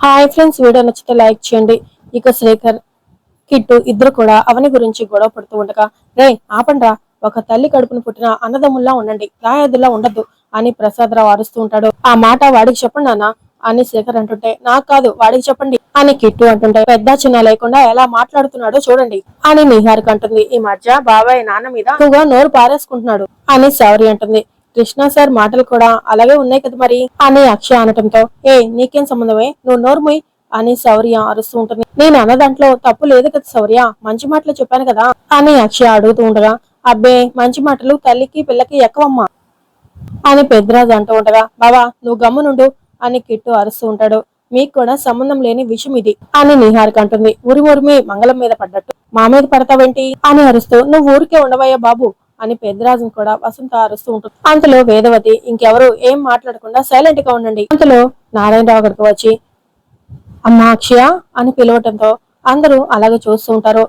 Hi friends video నచ్చితే like చేయండి. ఇక శ్రీకర్ కిట్టు ఇద్దరు కూడా అవని గురించి గొడవ పడుతూ ఉండగా రే ఆపండ్రా. ఒక తల్లి కడుపును పుట్టిన అన్నదమ్ముల్లా ఉండండి. రాయాదుల్లా ఉండద్దు అని ప్రసాదరావు అరుస్తూ ఉంటాడు. ఆ మాట వాడికి చెప్పండి నాన్న అని శేఖర్ అంటుంటే నాకు కాదు వాడికి చెప్పండి అని కిట్టు అంటుంటే పెద్ద చిన్న లేకుండా ఎలా మాట్లాడుతున్నాడో చూడండి అని నిహారిక అంటుంది. ఈ మధ్య బాబాయ్ నాన్న మీద ఎక్కువగా నోరు పారేసుకుంటున్నాడు అని సౌరి అంటుంది. కృష్ణ సార్ మాటలు కూడా అలాగే ఉన్నాయి కదా మరి? అని అక్షయ అనటంతో. ఏ నీకేం సంబంధమే? నువ్వు నోరుమోయ్ అని శౌర్య అరుస్తూ ఉంటుంది. నేను అన్న దాంట్లో తప్పు లేదు కదా శౌర్య? మంచి మాటలు చెప్పాను కదా? అని అక్షయ అడుగుతూ ఉండగా అబ్బే మంచి మాటలు తల్లికి పిల్లకి ఎక్కువమ్మా? అని పెద్దరాజు అంటూ ఉండగా బావా నువ్వు గమ్మునుండు అని కిట్టు అరుస్తూ ఉంటాడు. మీకు కూడా సంబంధం లేని విషయం ఇది. అని నిహారిక అంటుంది. ఉరి ఉరిమి మంగళం మీద పడ్డట్టు. మా మీద పడతావేంటి? అని అరుస్తూ నువ్వు ఊరికే ఉండవయ్యా బాబు. అని పెద్దరాజును కూడా వసంత అరుస్తూ ఉంటుంది. అంతలో వేదవతి ఇంకెవరు ఏం మాట్లాడకుండా సైలెంట్గా ఉండండి. అంతలో నారాయణరావు గడికి వచ్చి అమ్మా అక్షయ అని పిలవటంతో అందరూ అలాగే చూస్తూ ఉంటారు.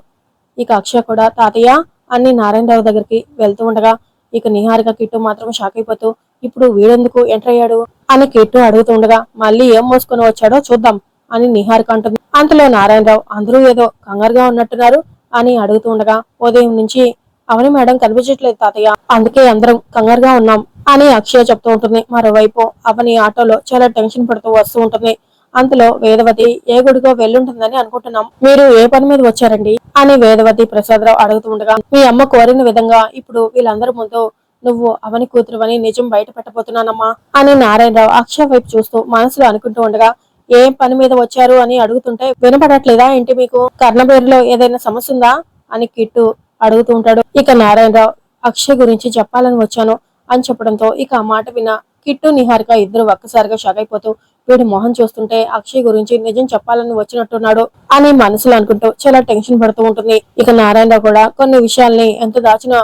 ఇక అక్షయ కూడా తాతయ్య అని నారాయణరావు దగ్గరికి వెళ్తూ ఉండగా ఇక నిహారిక కిట్టు మాత్రం షాక్ అయిపోతూ ఇప్పుడు వీడెందుకు ఎంటర్ అయ్యాడు? అని కిట్టు అడుగుతూ ఉండగా మళ్ళీ ఏం మోసుకొని వచ్చాడో చూద్దాం అని నిహారిక అంటుంది. అంతలో నారాయణరావు అందరూ ఏదో కంగారుగా ఉన్నట్టున్నారు అని అడుగుతూ ఉండగా ఉదయం నుంచి అవని మేడం కనిపించట్లేదు తాతయ్య. అందుకే అందరం కంగారుగా ఉన్నాం అని అక్షయ చెప్తూ ఉంటుంది. మరోవైపు అవని ఆటోలో చాలా టెన్షన్ పడుతూ వస్తూ ఉంటుంది. అంతలో వేదవతి ఏ గుడికో వెళ్ళుంటుందని అనుకుంటున్నాం. మీరు ఏ పని మీద వచ్చారండి? అని వేదవతి ప్రసాదరావు అడుగుతూ ఉండగా మీ అమ్మ కోరిన విధంగా ఇప్పుడు వీళ్ళందరి ముందు నువ్వు అవని కూతురువని నిజం బయట పెట్టబోతున్నానమ్మా అని నారాయణరావు అక్షయ వైపు చూస్తూ మనసులో అనుకుంటూ ఉండగా ఏం పని మీద వచ్చారు అని అడుగుతుంటే వినపడట్లేదా ఏంటి మీకు? కర్ణబేరులో ఏదైనా సమస్య ఉందా? అని కిట్టు అడుగుతూ ఉంటాడు. ఇక నారాయణరావు అక్షయ్ గురించి చెప్పాలని వచ్చాను అని చెప్పడంతో ఇక ఆ మాట విన్న కిట్టు నిహారిక ఇద్దరు ఒక్కసారిగా షాక్ అయిపోతూ వీడి మొహం చూస్తుంటే అక్షయ్ గురించి నిజం చెప్పాలని వచ్చినట్టున్నాడు అని మనసులో అనుకుంటూ చాలా టెన్షన్ పడుతూ ఉంటుంది. ఇక నారాయణరావు కూడా కొన్ని విషయాల్ని ఎంత దాచినా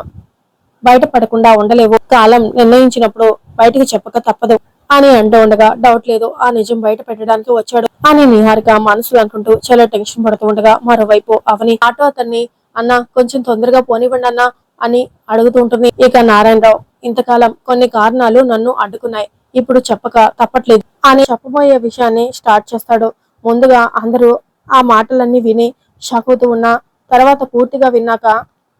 బయటపడకుండా ఉండలేవు. కాలం నిర్ణయించినప్పుడు బయటకు చెప్పక తప్పదు అని అంటూ ఉండగా డౌట్ లేదు. ఆ నిజం బయట పెట్టడానికి వచ్చాడు అని నిహారిక మనసులో అనుకుంటూ చాలా టెన్షన్ పడుతూ ఉండగా మరోవైపు అవని ఆటో అతన్ని అన్న కొంచెం తొందరగా పోనివ్వండి అన్న అని అడుగుతూ ఉంటుంది. ఇక నారాయణరావు ఇంతకాలం కొన్ని కారణాలు నన్ను అడ్డుకున్నాయి. ఇప్పుడు చెప్పక తప్పట్లేదు. అని చెప్పబోయే విషయాన్ని స్టార్ట్ చేస్తాడు. ముందుగా అందరూ ఆ మాటలన్నీ విని షాక్ అవుతూ ఉన్నా తర్వాత పూర్తిగా విన్నాక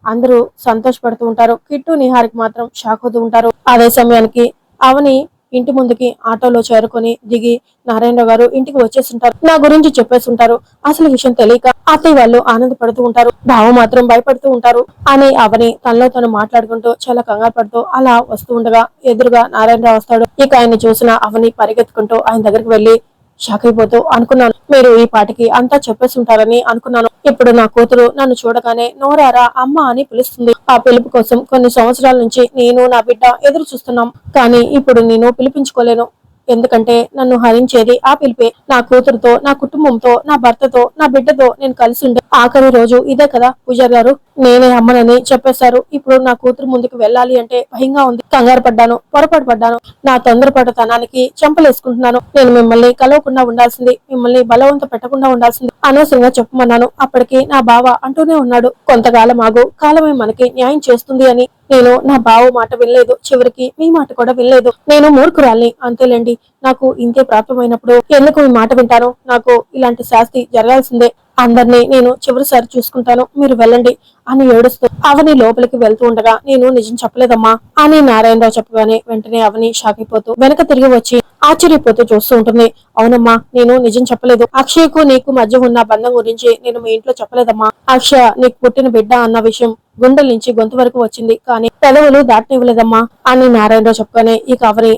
అందరూ సంతోషపడుతూ ఉంటారు. కిట్టు నిహారికి మాత్రం షాక్ అవుతూ ఉంటారు. అదే సమయానికి అవని ఇంటి ముందుకి ఆటోలో చేరుకొని దిగి నారాయణరావు గారు ఇంటికి వచ్చేస్తుంటారు. నా గురించి చెప్పేస్తుంటారు. అసలు విషయం తెలియక అత్తయ్య వాళ్ళు ఆనందపడుతూ ఉంటారు. బావ మాత్రం భయపడుతూ ఉంటారు. అని అవని తనలో తను మాట్లాడుకుంటూ చాలా కంగారు పడుతూ అలా వస్తూ ఉండగా ఎదురుగా నారాయణరావు వస్తాడు. ఇక ఆయన చూసిన అవని పరిగెత్తుకుంటూ ఆయన దగ్గరికి వెళ్ళి షాక్ అయిపోతూ అనుకున్నాను. మీరు ఈ పాటికి అంతా చెప్పేసి ఉంటారని అనుకున్నాను. ఇప్పుడు నా కూతురు నన్ను చూడగానే నోరారా అమ్మ అని పిలుస్తుంది. ఆ పిలుపు కోసం కొన్ని సంవత్సరాల నుంచి నేను నా బిడ్డ ఎదురు చూస్తున్నాం. కానీ ఇప్పుడు నేను పిలిపించుకోలేను. ఎందుకంటే నన్ను హరించేది ఆ పిలిపే. నా కూతురుతో నా కుటుంబంతో నా భర్తతో నా బిడ్డతో నేను కలిసి ఉండే ఆఖరి రోజు ఇదే కదా పూజారి గారు. నేనే అమ్మనని చెప్పేశారు. ఇప్పుడు నా కూతురు ముందుకు వెళ్ళాలి అంటే భయంగా ఉంది. కంగారు పడ్డాను పొరపాటు పడ్డాను. నా తొందరపడతనానికి చెంపలేసుకుంటున్నాను. నేను మిమ్మల్ని కలవకుండా ఉండాల్సింది మిమ్మల్ని బలవంత పెట్టకుండా ఉండాల్సింది అనవసరంగా చెప్పమన్నాను. అప్పటికి నా బావ అంటూనే ఉన్నాడు. కొంతకాలం ఆగు కాలమే మనకి న్యాయం చేస్తుంది అని. నేను నా బావ మాట వినలేదు. చివరికి మీ మాట కూడా వినలేదు. నేను మూర్ఖురాల్ని. అంతేలేండి. నాకు ఇంతే ప్రాప్తమైనప్పుడు ఎందుకు మీ మాట వింటాను? నాకు ఇలాంటి శాస్తి జరగాల్సిందే. అందరినీ నేను చివరిసారి చూసుకుంటాను. మీరు వెళ్ళండి అని ఏడుస్తూ అవని లోపలికి వెళ్తూ ఉండగా నేను నిజం చెప్పలేదమ్మా అని నారాయణరావు చెప్పగానే వెంటనే అవని షాక్ అయిపోతూ వెనక తిరిగి వచ్చి ఆశ్చర్యపోతూ చూస్తూ ఉంటుంది. అవునమ్మా నేను నిజం చెప్పలేదు. అక్షయ్కు నీకు మధ్య ఉన్న బంధం గురించి నేను మీ ఇంట్లో చెప్పలేదమ్మా. అక్షయ నీకు పుట్టిన బిడ్డ అన్న విషయం గుండెల నుంచి గొంతు వరకు వచ్చింది. కానీ పెదవులు దాటనివ్వలేదమ్మా అని నారాయణరావు చెప్పగానే ఈ కవరి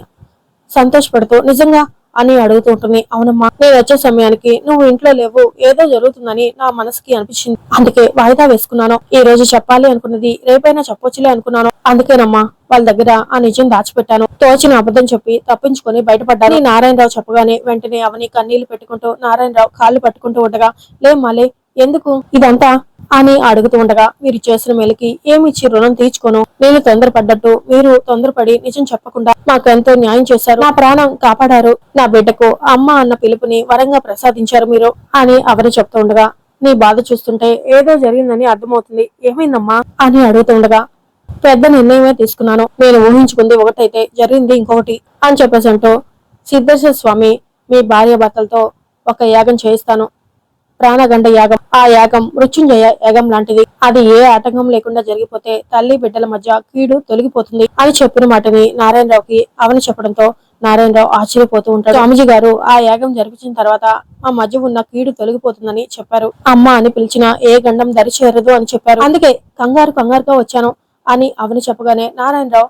సంతోషపడుతూ నిజంగా అని అడుగుతూ ఉంటుంది అవునమ్మా నేను వచ్చే సమయానికి నువ్వు ఇంట్లో లేవు ఏదో జరుగుతుందని నా మనసుకి అనిపించింది. అందుకే వాయిదా వేసుకున్నాను. ఈ రోజు చెప్పాలి అనుకున్నది రేపైనా చెప్పొచ్చులే అనుకున్నాను. అందుకేనమ్మా వాళ్ళ దగ్గర ఆ నిజం దాచిపెట్టాను. తోచిన అబద్ధం చెప్పి తప్పించుకొని బయటపడ్డాను. నారాయణరావు చెప్పగానే వెంటనే అవని కన్నీళ్ళు పెట్టుకుంటూ నారాయణరావు కాళ్ళు పట్టుకుంటూ ఉండగా లేమ్మాలే ఎందుకు? ఇదంతా అని అడుగుతూ ఉండగా మీరు చేసిన మేలుకి ఏమిచ్చి రుణం తీర్చుకోను? నేను తొందరపడ్డట్టు మీరు తొందరపడి నిజం చెప్పకుండా మాకెంతో న్యాయం చేశారు. నా ప్రాణం కాపాడారు. నా బిడ్డకు అమ్మ అన్న పిలుపుని వరంగా ప్రసాదించారు మీరు అని అవని చెప్తూ ఉండగా నీ బాధ చూస్తుంటే ఏదో జరిగిందని అర్థమవుతుంది. ఏమైందమ్మా? అని అడుగుతూ ఉండగా పెద్ద నిర్ణయమే తీసుకున్నాను. నేను ఊహించుకుంది ఒకటైతే జరిగింది ఇంకొకటి అని చెప్పేసి అంటూ సిద్ధేశ్వర స్వామి మీ భార్య భర్తలతో ఒక యాగం చేయిస్తాను. ప్రాణగండ యాగం. ఆ యాగం మృత్యుంజయ యాగం లాంటిది. అది ఏ ఆటంకం లేకుండా జరిగిపోతే తల్లి బిడ్డల మధ్య కీడు తొలగిపోతుంది అని చెప్పిన మాటని నారాయణరావుకి అవని చెప్పడంతో నారాయణరావు ఆశ్చర్యపోతూ ఉంటాడు. స్వామిజీ గారు ఆ యాగం జరిపించిన తర్వాత మా మధ్య ఉన్న కీడు తొలగిపోతుందని చెప్పారు. అమ్మ అని పిలిచిన ఏ గండం దరి చేరదు అని చెప్పారు. అందుకే కంగారు కంగారుగా వచ్చాను అని అవని చెప్పగానే నారాయణరావు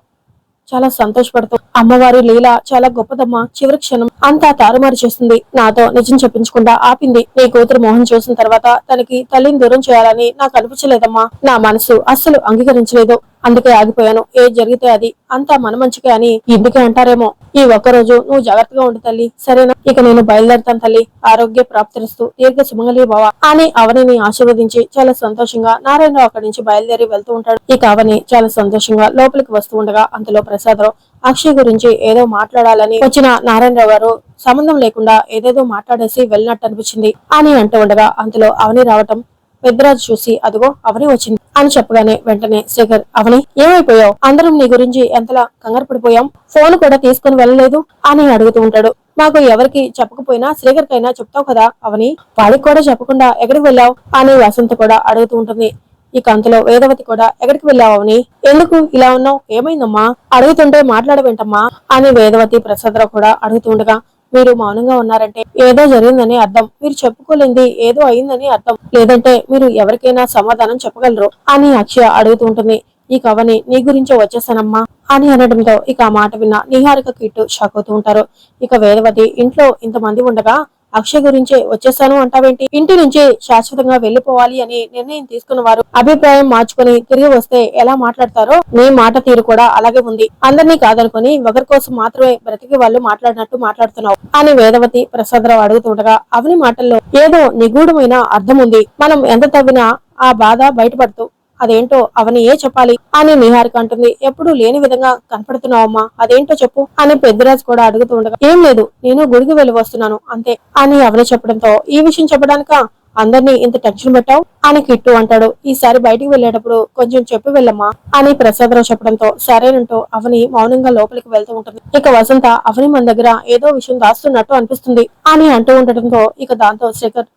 చాలా సంతోషపడుతూ అమ్మవారి లీల చాలా గొప్పదమ్మా చివరి క్షణం అంతా తారుమారు చేస్తుంది. నాతో నిజం చెప్పించకుండా ఆపింది నీ కూతురు మోహన్ చూసిన తర్వాత తనకి తల్లిని దూరం చేయాలని నాకు అనిపించలేదమ్మా. నా మనసు అస్సలు అంగీకరించలేదు. అందుకే ఆగిపోయాను. ఏ జరిగితే అది అంతా మన మంచికే అని. ఎందుకే అంటారేమో. ఈ ఒక్కరోజు నువ్వు జాగ్రత్తగా ఉండు తల్లి. సరేనా? ఇక నేను బయలుదేరుతాను తల్లి. ఆరోగ్య ప్రాప్తిస్తూ దీర్ఘ సుమంగళి బావ అని అవనిని ఆశీర్వదించి చాలా సంతోషంగా నారాయణరావు అక్కడి నుంచి బయలుదేరి వెళ్తూ ఉంటాడు. ఇక అవని చాలా సంతోషంగా లోపలికి వస్తూ ఉండగా అంతలో ప్రసాదరావు అక్షయ్ గురించి ఏదో మాట్లాడాలని వచ్చిన నారాయణరావు గారు సంబంధం లేకుండా ఏదేదో మాట్లాడేసి వెళ్ళినట్టు అనిపించింది అని అంటూ ఉండగా అంతలో అవని రావటం పెద్దరాజు చూసి అదిగో అవని వచ్చింది. అని చెప్పగానే వెంటనే శేఖర్ అవని ఏమైపోయావు? అందరం నీ గురించి ఎంతలా కంగారు పడిపోయాం? ఫోన్ కూడా తీసుకుని వెళ్ళలేదు అని అడుగుతూ ఉంటాడు. మాకు ఎవరికి చెప్పకపోయినా శ్రీకర్ కైనా చెప్తావు కదా అవని? వాడికి కూడా చెప్పకుండా ఎక్కడికి వెళ్ళావు? అని వసంత కూడా అడుగుతూ ఉంటుంది. ఇక అంతలో వేదవతి కూడా ఎక్కడికి వెళ్ళావు అవని? ఎందుకు ఇలా ఉన్నావు? ఏమైందమ్మా? అడుగుతుంటే మాట్లాడవేంటమ్మా? అని వేదవతి ప్రసాదరావు కూడా అడుగుతుండగా మీరు మౌనంగా ఉన్నారంటే ఏదో జరిగిందని అర్థం. మీరు చెప్పుకోలేంది ఏదో అయిందని అర్థం. లేదంటే మీరు ఎవరికైనా సమాధానం చెప్పగలరు అని అక్షయ అడుగుతూ ఉంటుంది. ఈ కవని నీ గురించే వచ్చేసానమ్మా అని అనడంతో ఇక ఆ మాట విన్న నిహారిక కిట్టు షాక్ అవుతూ ఉంటారు. ఇక వేదవతి ఇంట్లో ఇంతమంది ఉండగా అక్షయ్ గురించే వచ్చేసాను అంటావేంటి? ఇంటి నుంచి శాశ్వతంగా వెళ్ళిపోవాలి అని నిర్ణయం తీసుకున్న వారు అభిప్రాయం మార్చుకుని తిరిగి వస్తే ఎలా మాట్లాడతారో నీ మాట తీరు కూడా అలాగే ఉంది. అందరినీ కాదనుకుని ఒకరి కోసం మాత్రమే బ్రతికి వాళ్ళు మాట్లాడినట్టు మాట్లాడుతున్నావు అని వేదవతి ప్రసాదరావు అడుగుతుండగా అవని మాటల్లో ఏదో నిగూఢమైన అర్థం ఉంది మనం ఎంత తవ్వినా ఆ బాధ బయటపడుతూ అదేంటో అవని ఏ చెప్పాలి అని నిహారిక అంటుంది. ఎప్పుడు లేని విధంగా కనపడుతున్నావమ్మా అదేంటో చెప్పు అని పెద్దరాజు కూడా అడుగుతూ ఉండగా ఏం లేదు నేను గుడికి వెళ్ళి వస్తున్నాను అంతే అని అవని చెప్పడంతో ఈ విషయం చెప్పడానిక? అందరినీ ఇంత టెన్షన్ పెట్టావు? అని కిట్టు అంటాడు. ఈసారి బయటికి వెళ్ళేటప్పుడు కొంచెం చెప్పి వెళ్ళమ్మా అని ప్రసాదరావు చెప్పడంతో సరేనంటూ అవని మౌనంగా లోపలికి వెళ్తూ ఉంటుంది. ఇక వసంత అవని మన దగ్గర ఏదో విషయం దాస్తున్నట్టు అనిపిస్తుంది అని అంటూ ఉండటంతో ఇక దాంతో శేఖర్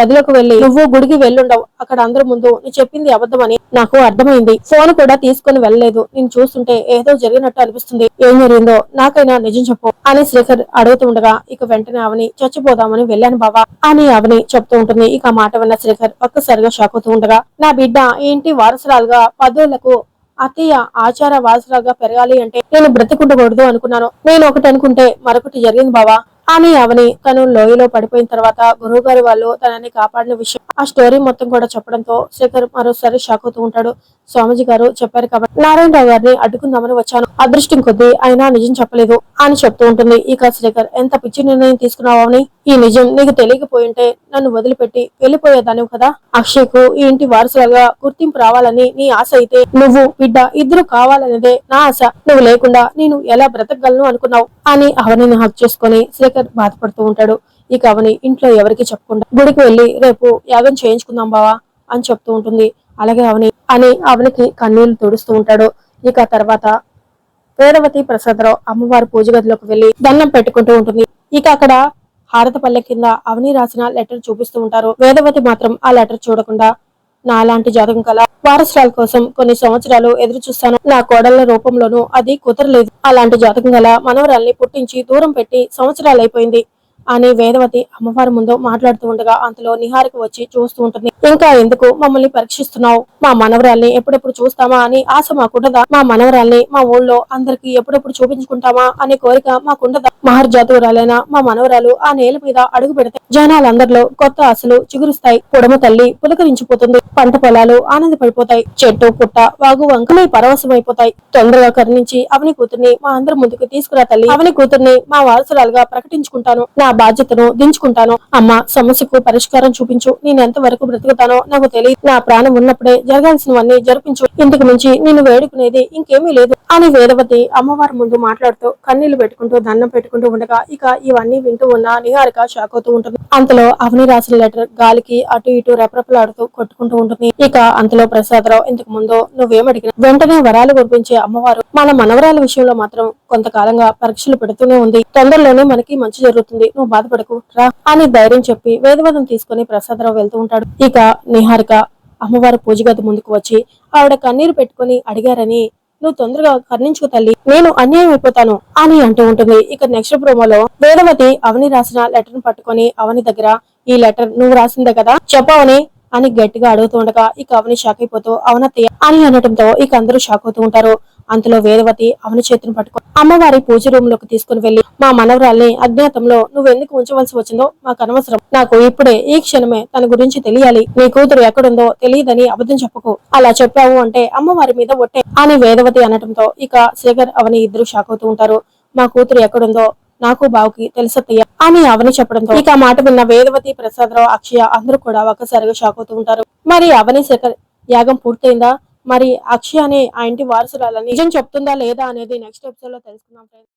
గదిలోకి వెళ్ళి నువ్వు గుడికి వెళ్ళుండవు. అక్కడ అందరి ముందు నీ చెప్పింది అబద్ధమని నాకు అర్థమైంది. ఫోన్ కూడా తీసుకుని వెళ్ళలేదు. నేను చూస్తుంటే ఏదో జరిగినట్టు అనిపిస్తుంది. ఏం జరిగిందో నాకైనా నిజం చెప్పు అని శేఖర్ అడుగుతుండగా ఇక వెంటనే అవని చచ్చిపోదామని వెళ్ళాను బావా అని అవని చెప్తూ ఉంటుంది. ఇక మాట విన్న శ్రీఖర్ ఒక్కసారిగా షాక్ అవుతూ ఉండగా నా బిడ్డ ఏంటి ఇంటి వారసురాలుగా పదవులకు అతీయ ఆచార వాసులాగా పెరగాలి అంటే నేను బ్రతికుండకూడదు అనుకున్నాను. నేను ఒకటి అనుకుంటే మరొకటి జరిగింది బావా. అని అవని తను లోయలో పడిపోయిన తర్వాత గురువు గారి వాళ్ళు తనని కాపాడిన విషయం ఆ స్టోరీ మొత్తం కూడా చెప్పడంతో శేఖర్ మరోసారి షాక్ అవుతూ ఉంటాడు. స్వామిజీ గారు చెప్పారు కాబట్టి నారాయణరావు గారిని అడ్డుకుందామని వచ్చాను. అదృష్టం కొద్దీ ఆయన నిజం చెప్పలేదు అని చెప్తూ ఉంటుంది. ఇక శేఖర్ ఎంత పిచ్చి నిర్ణయం తీసుకున్నావు అని ఈ నిజం నీకు తెలియకపోయింటే నన్ను వదిలిపెట్టి వెళ్ళిపోయేదానివి కదా? అక్షయ్కు ఈ ఇంటి వారసులుగా గుర్తింపు రావాలని నీ ఆశ అయితే నువ్వు బిడ్డ ఇద్దరు కావాలనేదే నా ఆశ. నువ్వు లేకుండా నేను ఎలా బ్రతకగలను అనుకున్నావు? అని అవనిని హక్ చేసుకుని శేఖర్ బాధపడుతూ ఉంటాడు. ఇక అవని ఇంట్లో ఎవరికి చెప్పకుండా గుడికి వెళ్ళి రేపు యాగం చేయించుకుందాం బావా అని చెప్తూ ఉంటుంది. అలాగే అవని అని అవనికి కన్నీళ్ళు తుడుస్తూ ఉంటాడు. ఇక తర్వాత వేదవతి ప్రసాదరావు అమ్మవారి పూజ గదిలోకి వెళ్ళి దండం పెట్టుకుంటూ ఉంటుంది. ఇక అక్కడ హారతపల్లె కింద అవని రాసిన లెటర్ చూపిస్తూ ఉంటారు. వేదవతి మాత్రం ఆ లెటర్ చూడకుండా నా లాంటి జాతకం కల వారసురాల కోసం కొన్ని సంవత్సరాలు ఎదురు చూస్తాను. నా కోడళ్ళ రూపంలోనూ అది కుదరలేదు. అలాంటి జాతకం గల మనవరాల్ని పుట్టించి దూరం పెట్టి సంవత్సరాలు అయిపోయింది అని వేదవతి అమ్మవారి ముందు మాట్లాడుతూ ఉండగా అంతలో నిహారిక వచ్చి చూస్తూ ఉంటుంది. ఇంకా ఎందుకు మమ్మల్ని పరీక్షిస్తున్నావు? మా మనవరాల్ని ఎప్పుడెప్పుడు చూస్తామా? అని ఆశ మాకుండదా మా మనవరాల్ని మా ఊళ్ళో అందరికి ఎప్పుడెప్పుడు చూపించుకుంటామా? అనే కోరిక మాకుండదా మహర్జాతురాలైన మా మనవరాలు ఆ నేల మీద అడుగు పెడితే జనాలందరిలో కొత్త ఆశలు చిగురుస్తాయి. పొడమ తల్లి పులకరించిపోతుంది. పంట పొలాలు ఆనందపడిపోతాయి. చెట్టు పుట్ట వాగు వంకలే పరవశమైపోతాయి. తొందరగా కరుణించి అవని కూతుర్ని మా అందరి ముందుకు తీసుకురా తల్లి. అవని కూతుర్ని మా వారసురాలుగా ప్రకటించుకుంటాను. నా బాధ్యతను దించుకుంటాను. అమ్మ సమస్యకు పరిష్కారం చూపించు. నేను ఎంత వరకు బ్రతుకుతానో నాకు తెలియదు నా ప్రాణం ఉన్నప్పుడే జరగాల్సినవన్నీ జరిపించు. ఇంతకు మించి నేను వేడుకునేది ఇంకేమీ లేదు అని వేదవతి అమ్మవారి ముందు మాట్లాడుతూ కన్నీళ్ళు పెట్టుకుంటూ దండం పెట్టుకుంటూ ఉండగా ఇక ఇవన్నీ వింటూ ఉన్న నిహారిక షాక్ అవుతూ ఉంటుంది. అంతలో అవని రాసిన లెటర్ గాలికి అటు ఇటు రెపరెపలాడుతూ కొట్టుకుంటూ ఉంటుంది. ఇక అంతలో ప్రసాదరావు ఇంతకు ముందు నువ్వేమడిగిన వెంటనే వరాలు కురిపించే అమ్మవారు మన మనవరాల విషయంలో మాత్రం కొంతకాలంగా పరీక్షలు పెడుతూనే ఉంది. తొందరలోనే మనకి మంచి జరుగుతుంది. నువ్వు బాధపడకు. రా అని ధైర్యం చెప్పి వేదవదం తీసుకుని ప్రసాదరావు వెళ్తూ ఉంటాడు. ఇక నిహారిక అమ్మవారి పూజ గది ముందుకు వచ్చి ఆవిడ కన్నీరు పెట్టుకుని అడిగారని నువ్వు తొందరగా కర్ణించుకు తల్లి. నేను అన్యాయం అయిపోతాను అని అంటూ ఉంటుంది. ఇక నెక్స్ట్ ప్రోమోలో వేదవతి అవని రాసిన లెటర్ పట్టుకొని అవని దగ్గర ఈ లెటర్ నువ్వు రాసిందే కదా? చెప్పవని అని గట్టిగా అడుగుతూ ఉండగా ఇక అవని షాక్ అయిపోతూ అవనత్తయ్య అని అనడంతో ఇక అందరూ షాక్ అవుతూ ఉంటారు. అంతలో వేదవతి అవని చేతిని పట్టుకొని అమ్మవారి పూజ రూమ్లోకి తీసుకుని వెళ్ళి మా మనవరాల్ని అజ్ఞాతంలో నువ్వెందుకు ఉంచవలసి వచ్చిందో మాకు అనవసరం. నాకు ఇప్పుడే ఈ క్షణమే తన గురించి తెలియాలి. నీ కూతురు ఎక్కడుందో తెలియదని అబద్ధం చెప్పకు. అలా చెప్పావు అంటే అమ్మవారి మీద ఒట్టే అని వేదవతి అనటంతో ఇక శేఖర్ అవని ఇద్దరు షాక్ అవుతూ ఉంటారు. మా కూతురు ఎక్కడుందో నాకు బావుకి తెలుసత్తయ్య అని అవని చెప్పడంతో ఇక మాట విన్న వేదవతి ప్రసాదరావు అక్షయ అందరూ కూడా ఒక్కసారిగా షాక్ అవుతూ ఉంటారు. మరి అవని శేఖర్ యాగం పూర్తయిందా? మరి అక్షయ్ అనే ఆ ఇంటి వారసురాలని నిజం చెప్తుందా లేదా అనేది నెక్స్ట్ ఎపిసోడ్లో తెలుసుకుందాం ఫ్రెండ్స్